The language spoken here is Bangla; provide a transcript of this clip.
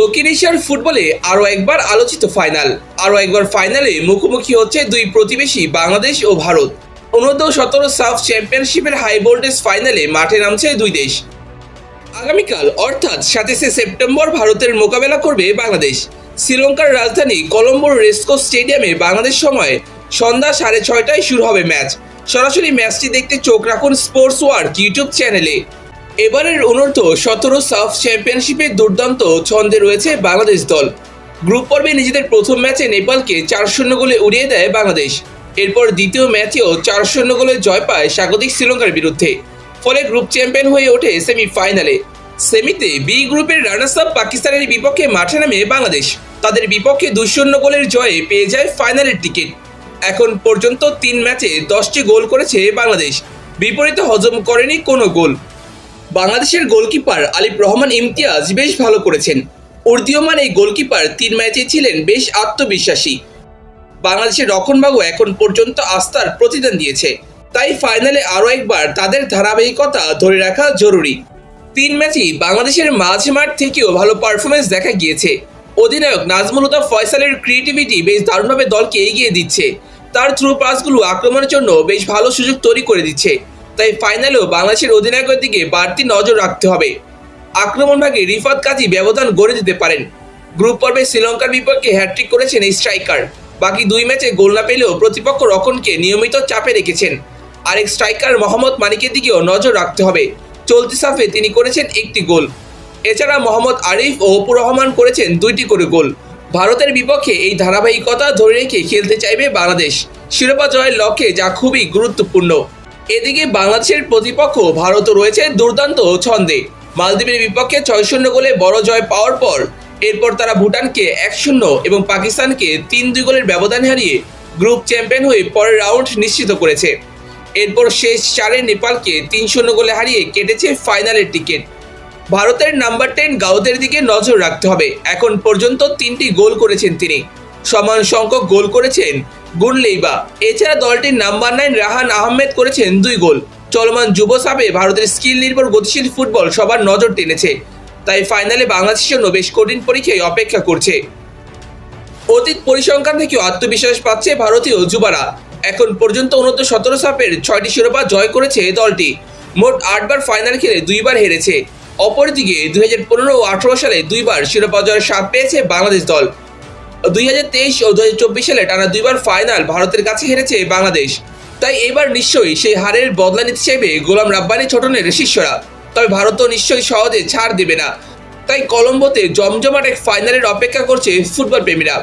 দক্ষিণ এশিয়ার ফুটবলে আরও একবার আলোচিত ফাইনাল। আরও একবার ফাইনালে মুখোমুখি হচ্ছে দুই প্রতিবেশী বাংলাদেশ ও ভারত। অনূর্ধ্ব সতেরো সাফ চ্যাম্পিয়নশিপের হাই ভোল্টেজ ফাইনালে মাঠে নামছে দুই দেশ। আগামীকাল, অর্থাৎ সাতাশে সেপ্টেম্বর, ভারতের মোকাবেলা করবে বাংলাদেশ। শ্রীলঙ্কার রাজধানী কলম্বোর রেসকো স্টেডিয়ামে বাংলাদেশ সময় সন্ধ্যা সাড়ে ছয়টায় শুরু হবে ম্যাচ। সরাসরি ম্যাচটি দেখতে চোখ রাখুন স্পোর্টস ওয়ার্ক ইউটিউব চ্যানেলে। এবারের অনূর্ধ্ব সতেরো সাফ চ্যাম্পিয়নশিপে দুর্দান্ত ছন্দে রয়েছে বাংলাদেশ দল। গ্রুপ পর্বে নিজেদের প্রথম ম্যাচে নেপালকে চার শূন্য গোলে উড়িয়ে দেয় বাংলাদেশ। এরপর দ্বিতীয় ম্যাচেও চার শূন্য গোলে জয় পায় স্বাগতিক শ্রীলঙ্কার বিরুদ্ধে। ফলে গ্রুপ চ্যাম্পিয়ন হয়ে ওঠে সেমিফাইনালে। সেমিতে বি গ্রুপের রানার্স আপ পাকিস্তানের বিপক্ষে মাঠে নামে বাংলাদেশ। তাদের বিপক্ষে দুই শূন্য গোলের জয়ে পেয়ে যায় ফাইনালের টিকিট। এখন পর্যন্ত তিন ম্যাচে দশটি গোল করেছে বাংলাদেশ। বিপরীতে হজম করেনি কোনো গোল। বাংলাদেশের গোলকিপার আলিফ রহমান ইমতিয়াজ বেশ ভালো করেছেন। উর্দীয়মান এই গোলকিপার তিন ম্যাচে ছিলেন বেশ আত্মবিশ্বাসী। বাংলাদেশের রক্ষণবাবু এখন পর্যন্ত আস্থার প্রতিদান দিয়েছে। তাই ফাইনালে আরও একবার তাদের ধারাবাহিকতা ধরে রাখা জরুরি। তিন ম্যাচই বাংলাদেশের মাঝে মাঠ থেকেও ভালো পারফরমেন্স দেখা গিয়েছে। অধিনায়ক নাজমুল ফয়সালের ক্রিয়েটিভিটি বেশ দারুণভাবে দলকে এগিয়ে দিচ্ছে। তার থ্রু পাসগুলো আক্রমণের জন্য বেশ ভালো সুযোগ তৈরি করে দিচ্ছে। তাই ফাইনালেও বাংলাদেশের অধিনায়কের দিকে বাড়তি নজর রাখতে হবে। আক্রমণ ভাগে রিফাত কাজী ব্যবধান গড়ে দিতে পারেন। গ্রুপ পর্বে শ্রীলঙ্কার বিপক্ষে হ্যাট্রিক করেছেন এই স্ট্রাইকার বাকি দুই ম্যাচে গোল না পেলেও প্রতিপক্ষ রক্ষণকে নিয়মিত চাপে রেখেছেন। আরেক স্ট্রাইকার মোহাম্মদ মানিকের দিকেও নজর রাখতে হবে। চলতি সাফে তিনি করেছেন একটি গোল। এছাড়া মোহাম্মদ আরিফ ও অপুর রহমান করেছেন দুইটি করে গোল। ভারতের বিপক্ষে এই ধারাবাহিকতা ধরে রেখে খেলতে চাইবে বাংলাদেশ। শিরোপা জয়ের লক্ষ্যে যা খুবই গুরুত্বপূর্ণ। এদিকে বাংলাদেশের প্রতিপক্ষ ভারতও রয়েছে দুর্দান্ত ছন্দে। মালদ্বীপের বিপক্ষে ছয় শূন্য গোলে বড় জয় পাওয়ার পর এরপর তারা ভুটানকে এক শূন্য এবং পাকিস্তানকে তিন দুই গোলের ব্যবধান হারিয়ে গ্রুপ চ্যাম্পিয়ন হয়ে পরের রাউন্ড নিশ্চিত করেছে। এরপর শেষ চারে নেপালকে তিন শূন্য গোলে হারিয়ে কেটেছে ফাইনালের টিকিট। ভারতের নাম্বার টেন গাউদের দিকে নজর রাখতে হবে। এখন পর্যন্ত তিনটি গোল করেছেন তিনি। সমান সংখ্যক গোল করেছেন গুনলেইবা এছাড়া দলটির নাম্বার নাইন রাহান আহমেদ করেছেন দুই গোল। চলমান যুব সাপে ভারতের স্কিল নির্ভর গতিশীল ফুটবল সবার নজর টেনেছে। তাই ফাইনালে বাংলাদেশের জন্য বেশ কঠিন পরীক্ষায় অপেক্ষা করছে। অতীত পরিসংখ্যান থেকেও আত্মবিশ্বাস পাচ্ছে ভারতীয় যুবারা। এখন পর্যন্ত অনূর্ধ্ব সতেরো সাপের ছয়টি শিরোপা জয় করেছে দলটি। মোট আটবার ফাইনাল খেলে দুইবার হেরেছে। অপরদিকে দুই হাজার পনেরো ও আঠারো সালে দুইবার শিরোপা জয়ের স্বাদ পেয়েছে বাংলাদেশ দল। দুই হাজার তেইশ ও দু হাজার চব্বিশ সালে টানা দুইবার ফাইনাল ভারতের কাছে হেরেছে বাংলাদেশ। তাই এবার নিশ্চয়ই সেই হারের বদলা নিতে চাইবে গোলাম রাব্বানি ছোটনের শিষ্যরা। তবে ভারতও নিশ্চয়ই সহজে ছাড় দেবে না। তাই কলম্বোতে জমজমাট এক ফাইনালের অপেক্ষা করছে ফুটবল প্রেমীরা